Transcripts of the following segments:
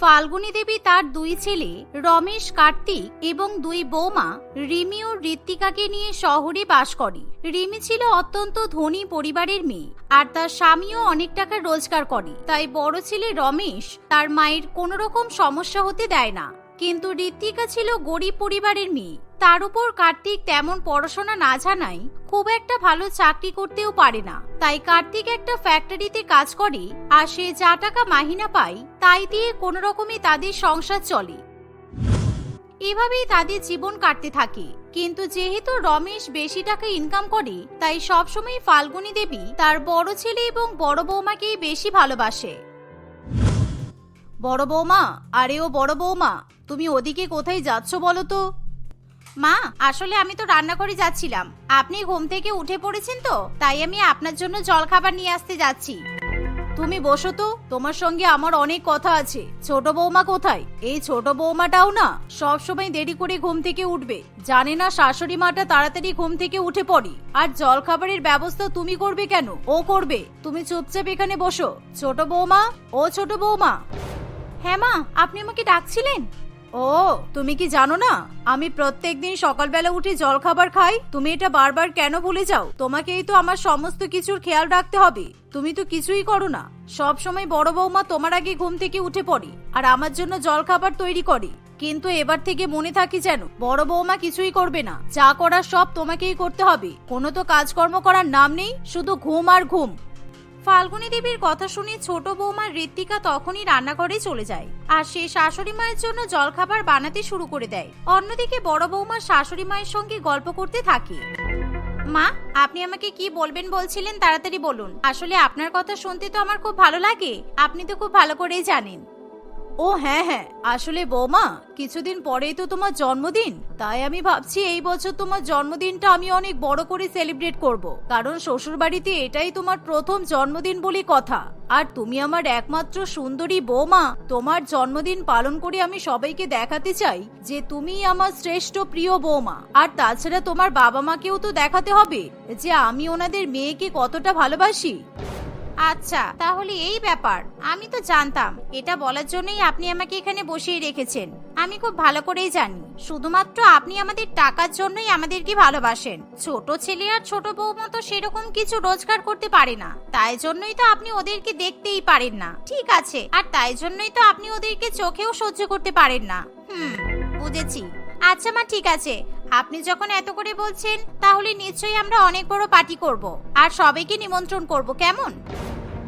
ফাল্গুনী দেবী তার দুই ছেলে, রমেশ কার্তিক এবং দুই বৌমা, রিমি ও ঋত্বিকাকে নিয়ে শহরে বাস করে। রিমি ছিল অত্যন্ত ধনী পরিবারের মেয়ে আর তার স্বামীও অনেক টাকা রোজগার করে। তাই বড় ছেলে রমেশ তার মায়ের কোনো রকম সমস্যা হতে দেয় না। কিন্তু ঋত্বিকা ছিল গরিব পরিবারের মেয়ে। তার উপর কার্তিক তেমন পড়াশোনা না জানায়, খুব একটা ভালো চাকরি করতেও পারে না। তাই কার্তিক একটা ফ্যাক্টরিতে কাজ করে, আর সে যা টাকা মাহিনা পায়, তাই দিয়ে কোনো রকমে তাদের সংসার চলে। এভাবেই তাদের জীবন কাটতে থাকে। কিন্তু যেহেতু রমেশ বেশি টাকা ইনকাম করে, তাই সবসময় ফাল্গুনী দেবী তার বড় ছেলে এবং বড় বৌমাকেই বেশি ভালোবাসে। বড় বৌমা, আরে ও বড় বৌমা, তুমি ওদিকে কোথায় যাচ্ছ বলো তো? মা, আসলে আমি তো রান্নাঘরে যাচ্ছিলাম। আপনি ঘুম থেকে উঠে পড়েছেন তো, তাই আমি আপনার জন্য জলখাবার নিয়ে আসতে যাচ্ছি। তুমি বসো তো, তোমার সঙ্গে আমার অনেক কথা আছে। ছোট বৌমা কোথায়? এই ছোট বৌমাটাও না সব সময় দেরি করে ঘুম থেকে উঠবে। জানে না শাশুড়ি মাটা তাড়াতাড়ি ঘুম থেকে উঠে পড়ি। আর জলখাবারের ব্যবস্থা তুমি করবে কেন? ও করবে। তুমি চুপচাপ এখানে বসো। ছোট বৌমা, ও ছোট বৌমা। হ্যাঁ মা, আপনি আমাকে ডাকছিলেন। ও, তুমি কি জানো না? আমি প্রত্যেকদিন সকালবেলা উঠে জলখাবার খাই। তুমি এটা বারবার কেন ভুলে যাও? তোমাকেই তো আমার সমস্ত কিছুর খেয়াল রাখতে হবে। তুমি তো কিছুই করো না। সব সময় বড় বৌমা তোমার আগে ঘুম থেকে উঠে পড়ে আর আমার জন্য জলখাবার তৈরি করে। কিন্তু এবার থেকে মনে থাকি যেন বড় বৌমা কিছুই করবে না। যা করার সব তোমাকেই করতে হবে। কোনো তো কাজকর্ম করার নাম নেই, শুধু ঘুম আর ঘুম। ফাল্গুনী দেবীর কথা শুনে ছোট বৌমা ঋত্বিকা তখনই রান্নাঘরে চলে যায় আর সে শাশুড়ি মায়ের জন্য জলখাবার বানাতে শুরু করে দেয়। অন্যদিকে বড় বৌমা শাশুড়ি মায়ের সঙ্গে গল্প করতে থাকে। মা, আপনি আমাকে কি বলবেন বলছিলেন? তাড়াতাড়ি বলুন। আসলে আপনার কথা শুনতে তো আমার খুব ভালো লাগে। আপনি তো খুব ভালো করেই জানেন। ও হ্যাঁ হ্যাঁ। আসলে বৌমা, কিছুদিন পরেই তো তোমার জন্মদিন। তাই আমি ভাবছি এই বছর তোমার জন্মদিনটা আমি অনেক বড় করে সেলিব্রেট করব। কারণ শ্বশুর বাড়িতে এটাই তোমার প্রথম জন্মদিন বলে কথা। আর তুমি আমার একমাত্র সুন্দরী বৌমা, তোমার জন্মদিন পালন করে আমি সবাইকে দেখাতে চাই যে তুমি আমার শ্রেষ্ঠ প্রিয় বৌমা। আর তাছাড়া তোমার বাবা মাকেও তো দেখাতে হবে যে আমি ওনাদের মেয়েকে কতটা ভালোবাসি। আচ্ছা তাহলে এই ব্যাপার। আমি তো জানতাম, এটা বলার জন্যই আপনি আমাকে এখানে বসিয়ে রেখেছেন। আমি খুব ভালো করেই জানি। শুধুমাত্র আপনি আমাদের টাকার জন্যই আমাদেরকে ভালোবাসেন। ছোট ছেলে আর ছোট বউ মতো সেরকম কিছু রোজগার করতে পারে না। তাই জন্যই তো আপনি ওদেরকে দেখতেই পারেন না। ঠিক আছে, আর তাই জন্যই তো আপনি ওদেরকে চোখেও সহ্য করতে পারেন না। হুম, বুঝেছি। আচ্ছা মা, ঠিক আছে। আপনি যখন এত করে বলছেন, তাহলে নিশ্চয়ই আমরা অনেক বড় পার্টি করব। আর সবাইকে নিমন্ত্রণ করব, কেমন?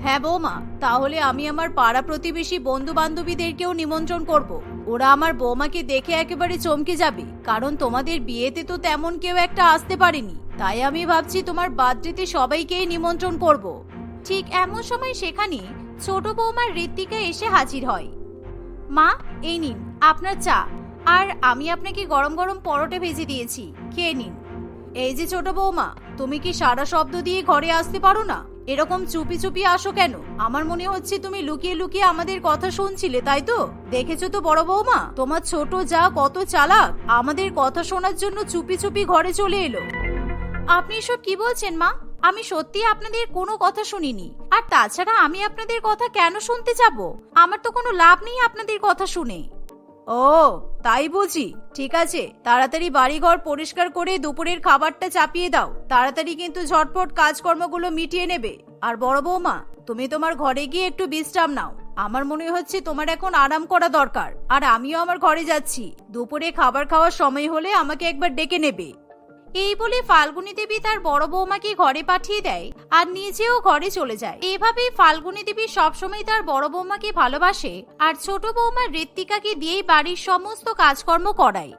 হ্যাঁ বৌমা, তাহলে আমি আমার পাড়া প্রতিবেশী বন্ধু বান্ধবীদেরকেও নিমন্ত্রণ করব। ওরা আমার বৌমাকে দেখে একেবারে চমকে যাবে, কারণ তোমাদের বিয়েতে তো তেমন কেউ একটা আসতে পারেনি। তাই আমি ভাবছি তোমার বার্থডেতে সবাইকেই নিমন্ত্রণ করব। ঠিক এমন সময় সেখানে ছোট বৌমার ঋত্বিকা এসে হাজির হয়। মা, এই নিন, আপনার চা। আর আমি আপনাকে গরম গরম পরোটা ভেজে দিয়েছি, খেয়ে নিন। এই যে ছোট বৌমা, তুমি কি সারা শব্দ দিয়ে ঘরে আসতে পারো না? এরকম চুপি চুপি আসো কেন? আমার মনে হচ্ছে তুমি লুকিয়ে লুকিয়ে আমাদের কথা শুনছিলে, তাই তো? দেখেছ তো বড় বৌমা? তোমার ছোট যা কত চালাক, আমাদের কথা শোনার জন্য চুপি চুপি ঘরে চলে এলো। আপনি এসব কি বলছেন, মা? আমি সত্যি আপনাদের কোনো কথা শুনিনি। আর তাছাড়া আমি আপনাদের কথা কেন শুনতে যাব? আমার তো কোনো লাভ নেই আপনাদের কথা শুনে। ও, তাই বুঝি। ঠিক আছে, তাড়াতাড়ি বাড়িঘর পরিষ্কার করে দুপুরের খাবারটা চাপিয়ে দাও। তাড়াতাড়ি কিন্তু ঝটপট কাজকর্মগুলো মিটিয়ে নেবে। আর বড় বৌমা, তুমি তোমার ঘরে গিয়ে একটু বিশ্রাম নাও। আমার মনে হচ্ছে তোমার এখন আরাম করা দরকার। আর আমিও আমার ঘরে যাচ্ছি। দুপুরে খাবার খাওয়ার সময় হলে আমাকে একবার ডেকে নেবে। এই বলে ফাল্গুনী দেবী তার বড় বৌমাকে ঘরে পাঠিয়ে দেয় আর নিজেও ঘরে চলে যায়। এভাবেই ফাল্গুনী দেবী সবসময় তার বড় বৌমাকে ভালোবাসে আর ছোট বৌমা ঋত্বিকাকে দিয়েই বাড়ির সমস্ত কাজকর্ম করায়।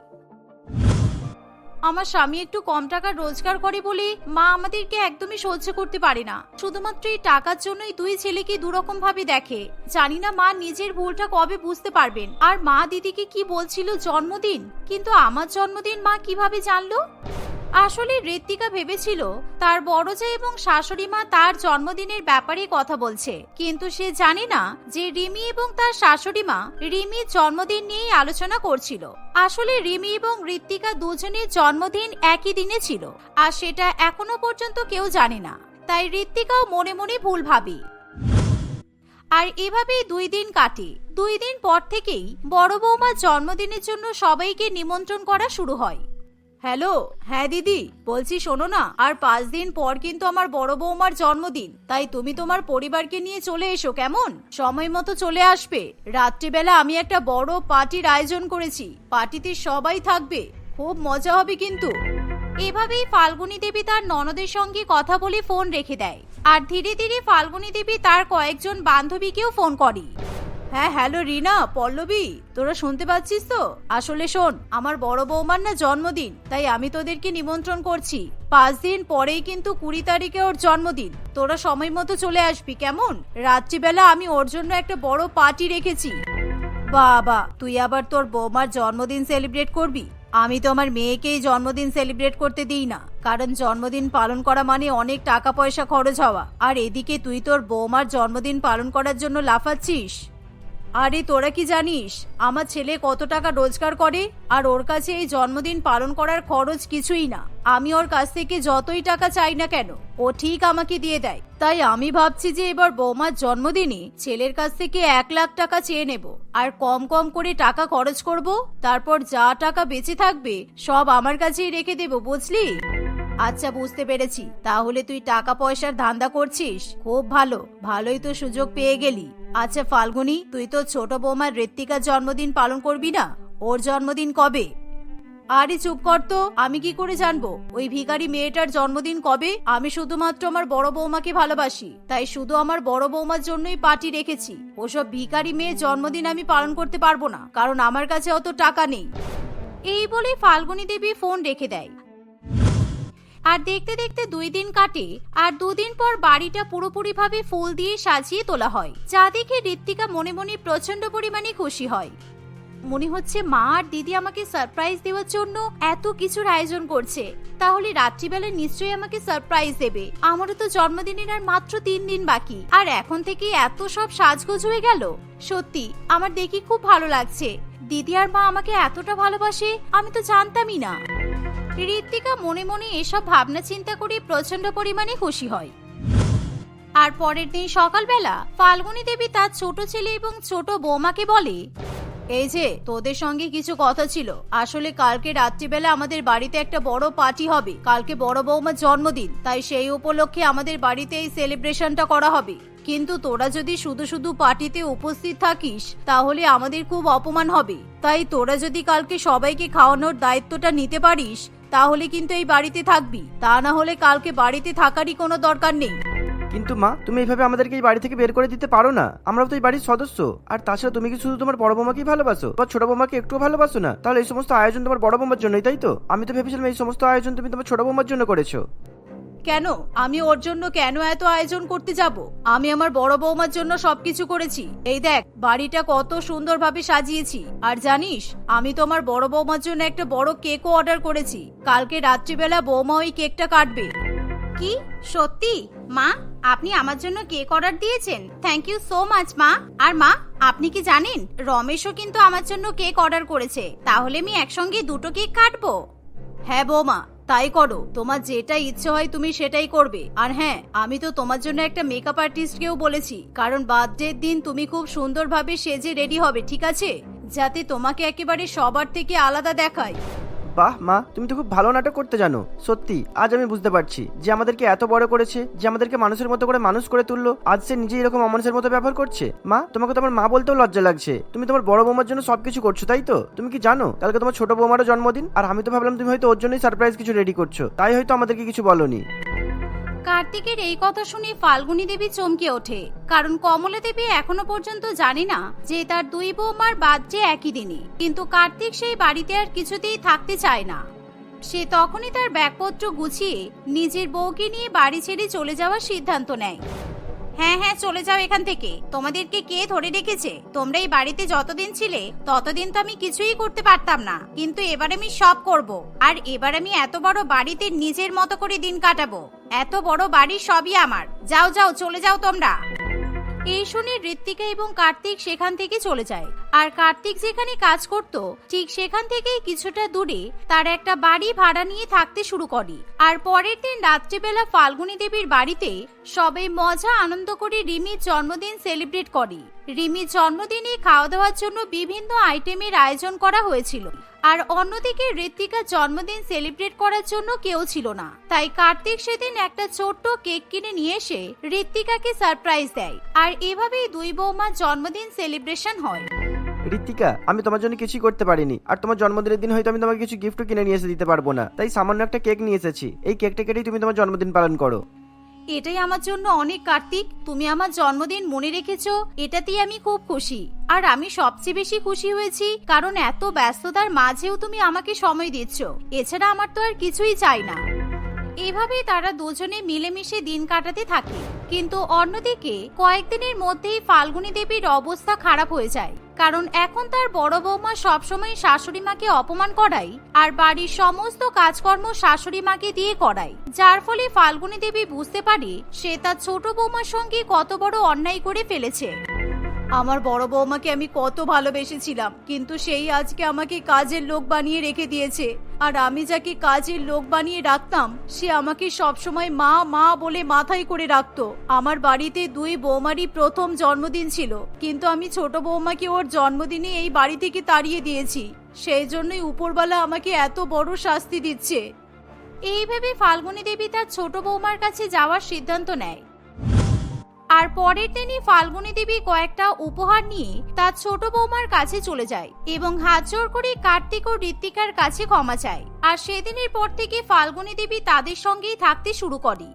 আমার স্বামী একটু কম টাকা রোজগার করে বলে মা আমাদেরকে একদমই সহ্য করতে পারে না। শুধুমাত্র এই টাকার জন্যই দুই ছেলেকে দুরকম ভাবে দেখে। জানি না মা নিজের ভুলটা কবে বুঝতে পারবেন। আর মা দিদিকে কি বলছিল জন্মদিন? কিন্তু আমার জন্মদিন মা কীভাবে জানলো? আসলে ঋত্বিকা ভেবেছিল তার বড় যে এবং শাশুড়ি মা তার জন্মদিনের ব্যাপারে কথা বলছে। কিন্তু সে জানে না যে রিমি এবং তার শাশুড়ি মা রিমির জন্মদিন নিয়েই আলোচনা করছিল। আসলে রিমি এবং ঋত্বিকা দুজনের জন্মদিন একই দিনে ছিল, আর সেটা এখনও পর্যন্ত কেউ জানে না। তাই ঋত্বিকাও মনে মনে ভুল ভাবি। আর এভাবেই দুই দিন কাটে। দুই দিন পর থেকেই বড় বৌমার জন্মদিনের জন্য সবাইকে নিমন্ত্রণ করা শুরু হয়। হ্যালো হ্যাঁ দিদি, বলছি শোনো না, আর পাঁচ দিন পর কিন্তু আমার বড় বৌমার জন্মদিন, তাই তুমি তোমার পরিবারকে নিয়ে চলে এসো, কেমন? সময় মতো চলে আসবে। রাত্রিবেলা আমি একটা বড় পার্টির আয়োজন করেছি, পার্টিতে সবাই থাকবে, খুব মজা হবে কিন্তু। এভাবেই ফাল্গুনী দেবী তার ননদের সঙ্গে কথা বলে ফোন রেখে দেয়, আর ধীরে ধীরে ফাল্গুনী দেবী তার কয়েকজন বান্ধবীকেও ফোন করে। হ্যাঁ হ্যালো রিনা, পল্লবী, তোরা শুনতে পাচ্ছিস তো? আসলে শোন, আমার বড় বৌমার না জন্মদিন, তাই আমি তোদেরকে নিমন্ত্রণ করছি। পাঁচ দিন পরেই কিন্তু কুড়ি তারিখে ওর জন্মদিন, তোরা সময় মতো চলে আসবি, কেমন? রাত্রিবেলা আমি ওর জন্য একটা বড় পার্টি রেখেছি। বাবা, তুই আবার তোর বৌমার জন্মদিন সেলিব্রেট করবি? আমি তো আমার মেয়েকেই জন্মদিন সেলিব্রেট করতে দিই না, কারণ জন্মদিন পালন করা মানে অনেক টাকা পয়সা খরচ হওয়া। আর এদিকে তুই তোর বৌমার জন্মদিন পালন করার জন্য লাফাচ্ছিস? আরে, তোরা কি জানিস? আমার ছেলে কত টাকা রোজগার করে, আর ওর কাছে এই জন্মদিন পালন করার খরচ কিছুই না। আমি ওর কাছ থেকে যতই টাকা চাই না কেন, ও ঠিক আমাকে দিয়ে দেয়। তাই আমি ভাবছি যে এবার বৌমার জন্মদিনে ছেলের কাছ থেকে এক লাখ টাকা চেয়ে নেব, আর কম কম করে টাকা খরচ করব। তারপর যা টাকা বেঁচে থাকবে, সব আমার কাছেই রেখে দেব, বুঝলি? আচ্ছা বুঝতে পেরেছি। তাহলে তুই টাকা পয়সার ধান্দা করছিস? খুব ভালো। ভালোই তো সুযোগ পেয়ে গেলি। আচ্ছা ফাল্গুনি, তুই তো ছোট বৌমার ঋত্বিকার জন্মদিন পালন করবি না? ওর জন্মদিন কবে? আরে, চুপ কর তো। আমি কি করে জানব? ওই ভিখারি মেয়েটার জন্মদিন কবে? আমি শুধুমাত্র আমার বড় বৌমাকে ভালোবাসি। তাই শুধু আমার বড় বৌমার জন্যই পার্টি রেখেছি। ওসব ভিখারি মেয়ের জন্মদিন আমি পালন করতে পারব না, কারণ আমার কাছে অত টাকা নেই। এই বলে ফাল্গুনী দেবী ফোন রেখে দেয়। আর দেখতে দেখতে দুই দিন কাটে, আর দুদিন পর বাড়িটা পুরোপুরিভাবে ফুল দিয়ে সাজিয়ে তোলা হয়। যা দেখে ঋত্বিকা মনে মনে প্রচণ্ড পরিমাণে খুশি হয়। মনে হচ্ছে মা আর দিদি আমাকে সারপ্রাইজ দেওয়ার জন্য এত কিছুর আয়োজন করছে। তাহলে রাত্রিবেলা নিশ্চয়ই আমাকে সারপ্রাইজ দেবে। আমারও তো জন্মদিনের আর মাত্র তিন দিন বাকি। আর এখন থেকে এত সব সাজগোজ হয়ে গেল। সত্যি, আমার দেখি খুব ভালো লাগছে। দিদি আর মা আমাকে এতটা ভালোবাসে, আমি তো জানতামই না। ঋত্বিকা মনে মনে এসব ভাবনা চিন্তা করে প্রচণ্ড পরিমাণে খুশি হয়। আর পরের দিন সকালবেলা ফাল্গুনী দেবী তার ছোট ছেলে এবং ছোট বৌমাকে বলে, এই যে, তোদের সঙ্গে কিছু কথা ছিল। আসলে কালকে রাত্রিবেলা আমাদের বাড়িতে একটা বড় পার্টি হবে। কালকে বড় বৌমার জন্মদিন, তাই সেই উপলক্ষে আমাদের বাড়িতে এই সেলিব্রেশনটা করা হবে। কিন্তু তোরা যদি শুধু শুধু পার্টিতে উপস্থিত থাকিস, তাহলে আমাদের খুব অপমান হবে। তাই তোরা যদি কালকে সবাইকে খাওয়ানোর দায়িত্বটা নিতে পারিস তাহলে কিন্তু এই বাড়িতে থাকবি। তা না হলে কালকে বাড়িতে থাকারই কোনো দরকার নেই। কিন্তু মা, তুমি এইভাবে আমাদেরকে এই বাড়ি থেকে বের করে দিতে পারো না। আমরা তো এই বাড়ির সদস্য। আর তাছাড়া তুমি কি শুধু তোমার বড় বৌমাকেই ভালোবাসো? বা ছোট বৌমাকে একটু ভালোবাসো না? তাহলে এই সমস্ত আয়োজন তোমার বড় বৌমার জন্যই, তাই তো? আমি তো ভেবেছিলাম এই সমস্ত আয়োজন তুমি তোমার ছোট বৌমার জন্য করেছ। কেন? আমি ওর জন্য কেন এত আয়োজন করতে যাব? আমি আমার বড় বৌমার জন্য সবকিছু করেছি। এই দেখ বাড়িটা কত সুন্দরভাবে সাজিয়েছি। আর জানিস আমি তোমার বড় বৌমার জন্য একটা বড় কেকও অর্ডার করেছি। কালকে রাত্রিবেলা বৌমা ওই কেকটা কাটবে। কি? সত্যি? মা আপনি আমার জন্য কেক অর্ডার দিয়েছেন। থ্যাংক ইউ সো মাচ মা। আর মা আপনি কি জানেন রমেশও কিন্তু আমার জন্য কেক অর্ডার করেছে। তাহলে আমি একসঙ্গে দুটো কেক কাটবো? হ্যাঁ বৌমা। তাই করো। তোমার যেটা ইচ্ছে হয় তুমি সেটাই করবে। আর হ্যাঁ আমি তো তোমার জন্য একটা মেকআপ আর্টিস্টকেও বলেছি। কারণ বার্থডের দিন তুমি খুব সুন্দরভাবে সেজে রেডি হবে, ঠিক আছে? যাতে তোমাকে একেবারে সবার থেকে আলাদা দেখায়। বাহ, মা, তুমি তো খুব ভালো নাটক করতে জানো। সত্যি, আজ আমি বুঝতে পারছি যে আমাদেরকে এত বড় করেছে, যে আমাদেরকে মানুষের মতো করে মানুষ করে তুললো, আজ সে নিজে এরকম অমানুষের মতো ব্যবহার করছে। মা, তোমাকে তোমার মা বলতেও লজ্জা লাগছে। তুমি তোমার বড় বৌমার জন্য সবকিছু করছ, তাই তো? তুমি কি জানো, কালকে তোমার ছোট বৌমারও জন্মদিন? আর আমি তো ভাবলাম তুমি হয়তো ওর জন্যই সারপ্রাইজ কিছু রেডি করছ। তাই হয়তো আমাদেরকে কিছু বলনি। কার্তিকের এই কথা শুনে ফাল্গুনী দেবী চমকে ওঠে। কারণ কমলা দেবী এখনও পর্যন্ত জানে না যে তার দুই বৌমার বার্থডে একই দিনে। কিন্তু কার্তিক সেই বাড়িতে আর কিছুতেই থাকতে চায় না। সে তখনই তার ব্যাগপত্র গুছিয়ে নিজের বউকে নিয়ে বাড়ি ছেড়ে চলে যাওয়ার সিদ্ধান্ত নেয়। হ্যাঁ হ্যাঁ চলে যাও এখান থেকে। তোমাদেরকে কে ধরে রেখেছে? তোমরা এই বাড়িতে যতদিন ছিলে, ততদিন তো আমি কিছুই করতে পারতাম না। কিন্তু এবার আমি সব করব। আর এবার আমি এত বড় বাড়িতে নিজের মতো করে দিন কাটাবো। এত বড় বাড়ি সবই আমার। যাও যাও, চলে যাও তোমরা। এই শুনে ঋত্বিকা এবং কার্তিক সেখান থেকে চলে যায়। আর কার্তিক যেখানে কাজ করত, ঠিক সেখান থেকেই কিছুটা দূরে তার একটা বাড়ি ভাড়া নিয়ে থাকতে শুরু করে। আর পরের দিন রাত্রিবেলা ফাল্গুনী দেবীর বাড়িতে সবাই মজা আনন্দ করে রিমির জন্মদিন সেলিব্রেট করে। রিমির জন্মদিনে খাওয়া দাওয়ার জন্য বিভিন্ন আইটেমের আয়োজন করা হয়েছিল। আর অন্যদিকে ঋত্বিকার জন্মদিন সেলিব্রেট করার জন্য কেউ ছিল না। তাই কার্তিক সেদিন একটা ছোট্ট কেক কিনে নিয়ে এসে ঋত্বিকাকে সারপ্রাইজ দেয়। আর এভাবেই দুই বৌমার জন্মদিন সেলিব্রেশন হয়। ঋতিকা আমি তোমার জন্য কিছুই করতে পারিনি। আর তোমার জন্মদিনের দিন হয়তো আমি তোমাকে কিছু গিফটও কিনে নিয়ে এসে দিতে পারব না। তাই সামান্য একটা কেক নিয়ে এসেছি। এই কেকটা কেটেই তুমি তোমার জন্মদিন পালন করো। এটাই আমার জন্য অনেক কার্তিক, তুমি আমার জন্মদিন মনে রেখেছ, এটাতেই আমি খুব খুশি। আর আমি সবচেয়ে বেশি খুশি হয়েছি, কারণ এত ব্যস্ততার মাঝেও তুমি আমাকে সময় দিচ্ছ। এছাড়া আমার তো আর কিছুই চাই না। এভাবেই তারা দুজনে মিলেমিশে দিন কাটাতে থাকে। কিন্তু অন্যদিকে, কয়েকদিনের মধ্যেই ফাল্গুনী দেবীর অবস্থা খারাপ হয়ে যায়। কারণ এখন তার বড় বৌমা সবসময় শাশুড়ি মাকে অপমান করায় আর বাড়ির সমস্ত কাজকর্ম শাশুড়ি মাকে দিয়ে করায়। যার ফলে ফাল্গুনী দেবী বুঝতে পারে সে তার ছোট বৌমার সঙ্গে কত বড় অন্যায় করে ফেলেছে। আমার বড় বৌমাকে আমি কত ভালোবেসেছিলাম, কিন্তু সেই আজকে আমাকে কাজের লোক বানিয়ে রেখে দিয়েছে। আর আমি যাকে কাজের লোক বানিয়ে রাখতাম, সে আমাকে সবসময় মা মা বলে মাথায় করে রাখতো। আমার বাড়িতে দুই বৌমারই প্রথম জন্মদিন ছিল, কিন্তু আমি ছোট বৌমাকে ওর জন্মদিনে এই বাড়ি থেকে তাড়িয়ে দিয়েছি। সেই জন্যই উপরওয়ালা আমাকে এত বড় শাস্তি দিচ্ছে। এই ভেবে ফাল্গুনী দেবী তার ছোট বৌমার কাছে যাওয়ার সিদ্ধান্ত নেয়। আর পরের দিনই ফাল্গুনী দেবী কয়েকটা উপহার নিয়ে তার ছোট বৌমার কাছে চলে যায় এবং হাত জোর করে কার্তিক ও ঋত্বিকার কাছে ক্ষমা চায়। আর সেদিনের পর থেকে ফাল্গুনী দেবী তাদের সঙ্গেই থাকতে শুরু করে।